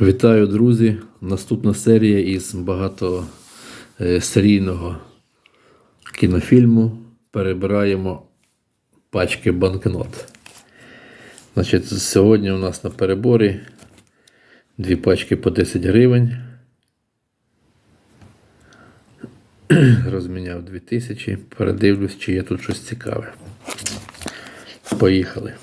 Вітаю, друзі! Наступна серія із багатосерійного кінофільму. Перебираємо пачки банкнот. Значить, сьогодні у нас на переборі дві пачки по 10 гривень. Розміняв 2000. Передивлюсь, чи є тут щось цікаве. Поїхали.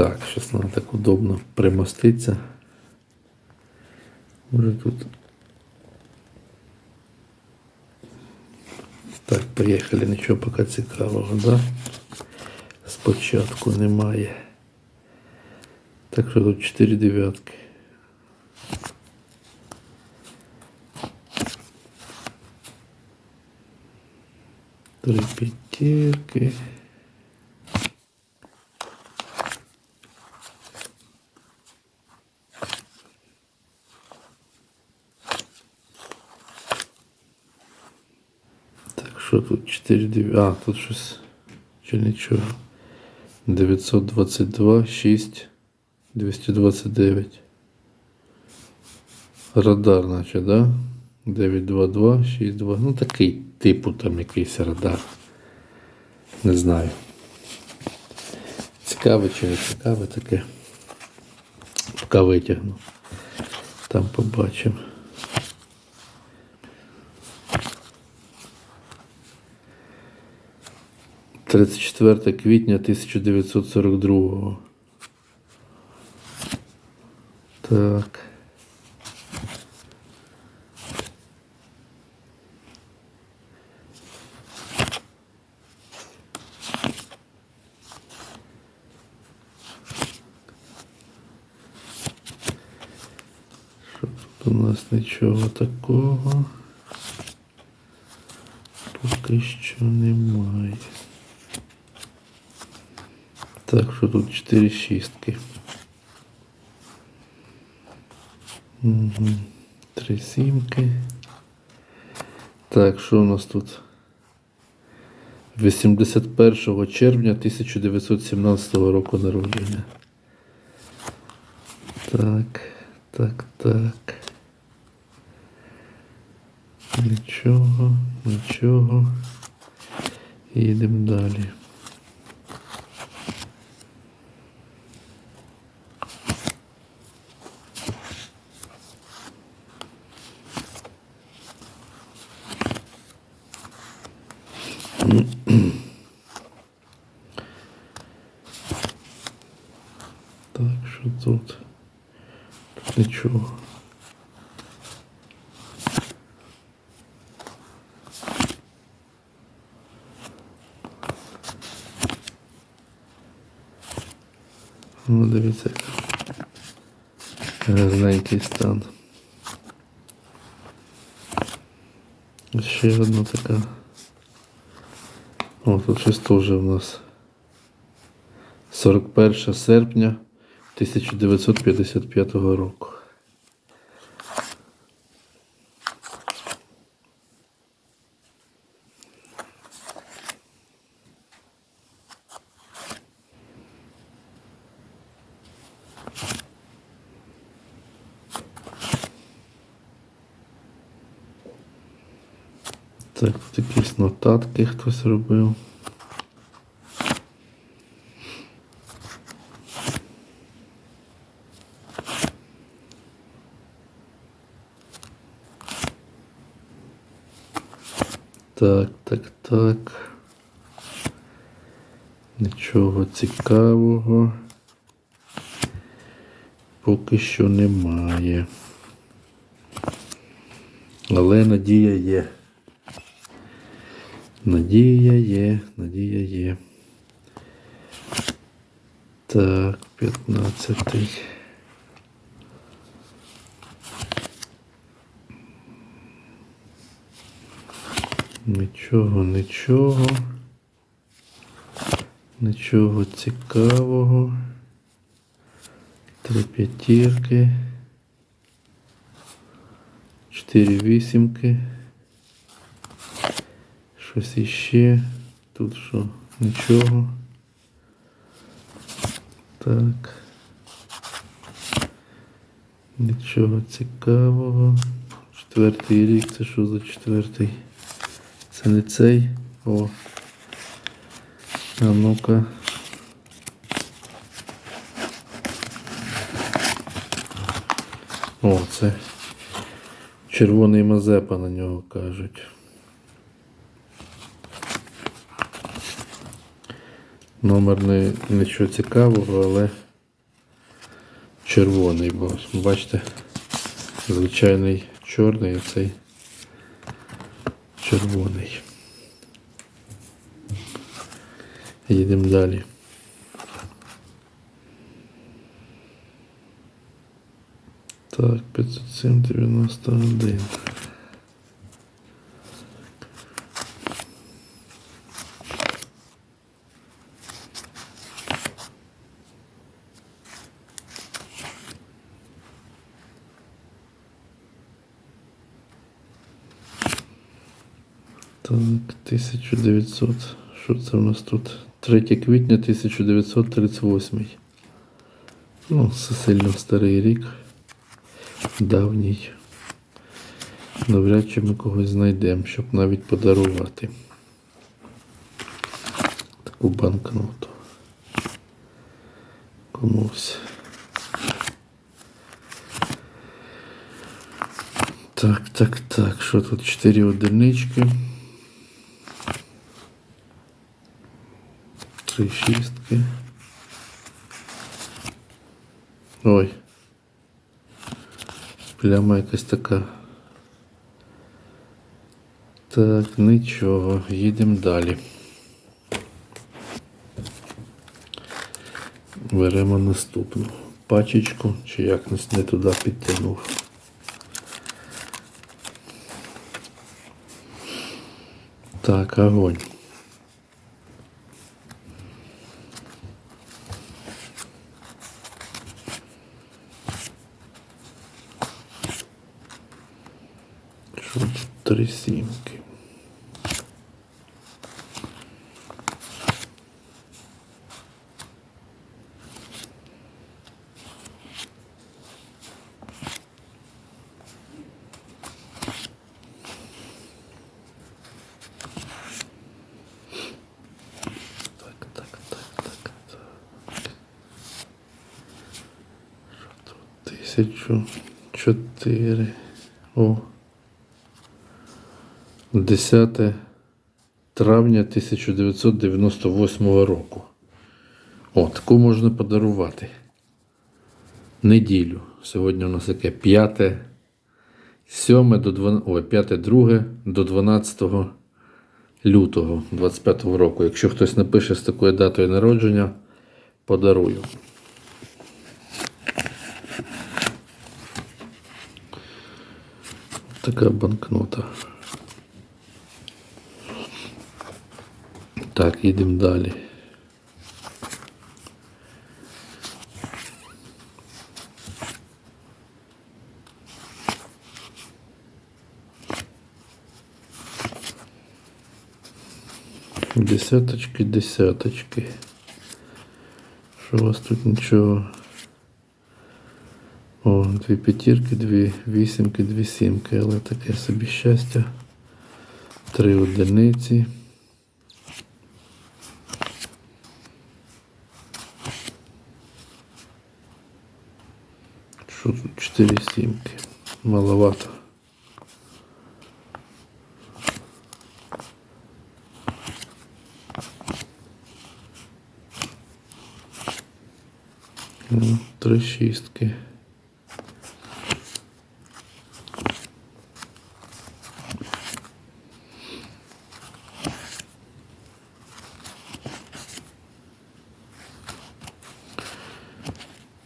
Так, зараз треба так удобно примоститися. Може тут. Так, приїхали, нічого поки цікавого, да? Спочатку немає. Так що тут 4 дев'ятки. Три п'ятірки. Так, що тут 4 9. А, тут щось. Чи нічого. 922, 6, 229. Радар, наче, да? 922, 62. Ну такий типу там якийсь радар. Не знаю. Цікаве чи не цікаве таке. Поки витягну. Там побачимо. 34 квітня 1942. Так. У нас нічого такого. Поки що немає. Так, що тут 4 шістки. Три сімки. Так, що у нас тут? 81 червня 1917 року народження. Так, так, так. Нічого, нічого. Їдемо далі. Так, що тут? Тут нічого. Ну, дивіться. Гарненький стан. Ще одна така. О, тут щось теж у нас. 41 серпня 1955 року. Так, тут якісь нотатки хтось робив. Так, так, так. Нічого цікавого. Поки що немає. Але надія є. Надія є, надія є. Так, 15. Нічого, нічого. Нічого цікавого. Три п'ятірки. Чотири вісімки. Щось іще. Тут що? Нічого. Так. Нічого цікавого. Четвертий рік, це що за четвертий? Це не цей. О. А ну-ка. О, це червоний Мазепа на нього кажуть. Номер не нічого цікавого, але червоний, бо бачите, звичайний чорний, а цей червоний. Їдемо далі. Так, 507,91. Так, 1900. Що це у нас тут? 3 квітня 1938. Ну, це сильно старий рік. Давній. Навряд чи ми когось знайдемо, щоб навіть подарувати таку банкноту. Комусь. Так, так, так. Що тут? 4 одинички. Три шістки. Ой. Пляма якась така. Так, нічого, їдемо далі. Беремо наступну пачечку, чи як нас не туди підтягнув. Так, огонь. Що тут три сімки? Тисячу чотири. О. 10 травня 1998 року. О, таку можна подарувати. Неділю. Сьогодні у нас яке 5, 7 до 12, ой, 5, 2 до 12 лютого 25 року. Якщо хтось напише з такою датою народження, подарую. Така банкнота. Так, їдемо далі. Десяточки, десяточки. Що у вас тут нічого? О, дві п'ятірки, дві вісімки, дві сімки, але таке собі щастя. Три одиниці. Що тут чотири сімки? Маловато. Ну, Три шістки.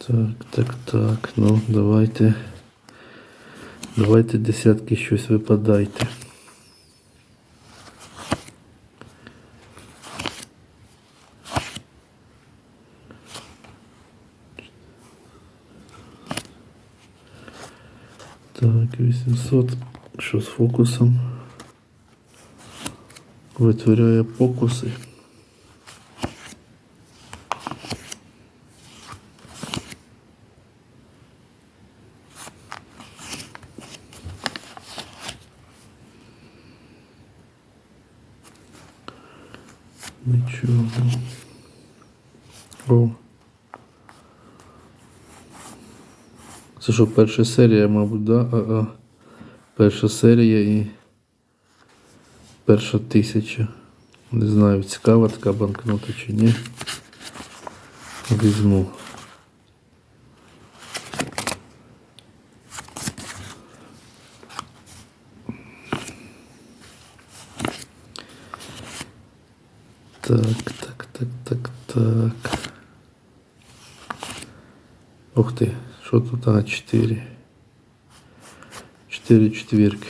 Так, так, так. Ну, давайте. Давайте десятки щось випадайте. Так, 800. Що з фокусом? Витворяє фокуси. Нічого. О. Це що, перша серія, мабуть, да? А, а. Перша серія і перша тисяча. Не знаю, цікава така банкнота чи ні. Візьму. Так, так, так, так, так. Ух ти, що тут? А, 4. 4 четвірки.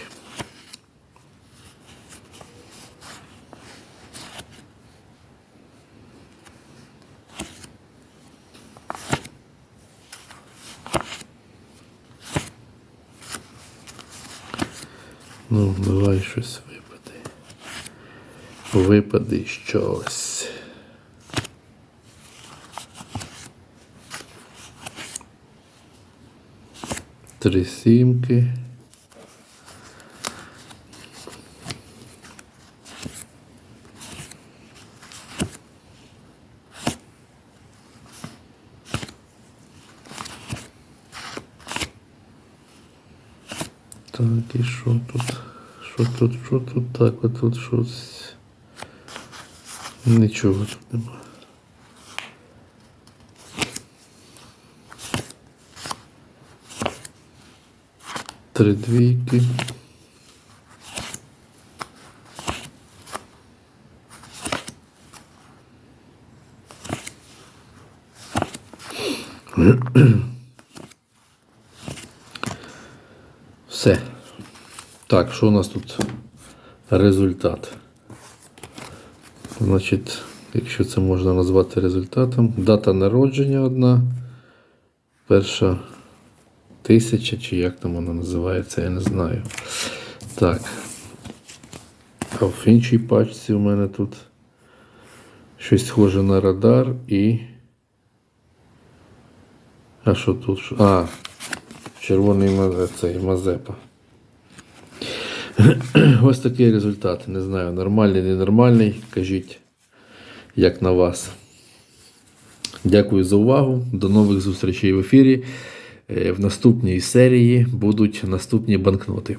Ну, давай щось випаде. Щось. Три сімки. Так, і що тут? Що тут, що тут так, от тут щось. Нічого тут нема. Три двійки. Все. Так, що у нас тут результат? Значить, якщо це можна назвати результатом, дата народження одна. Перша тисяча, чи як там вона називається, я не знаю. Так. А в іншій пачці у мене тут щось схоже на радар і. А що тут? А, червоний цей Мазепа. Ось такий результат. Не знаю, нормальний, ненормальний. Кажіть, як на вас. Дякую за увагу. До нових зустрічей в ефірі. Е, В наступній серії будуть наступні банкноти.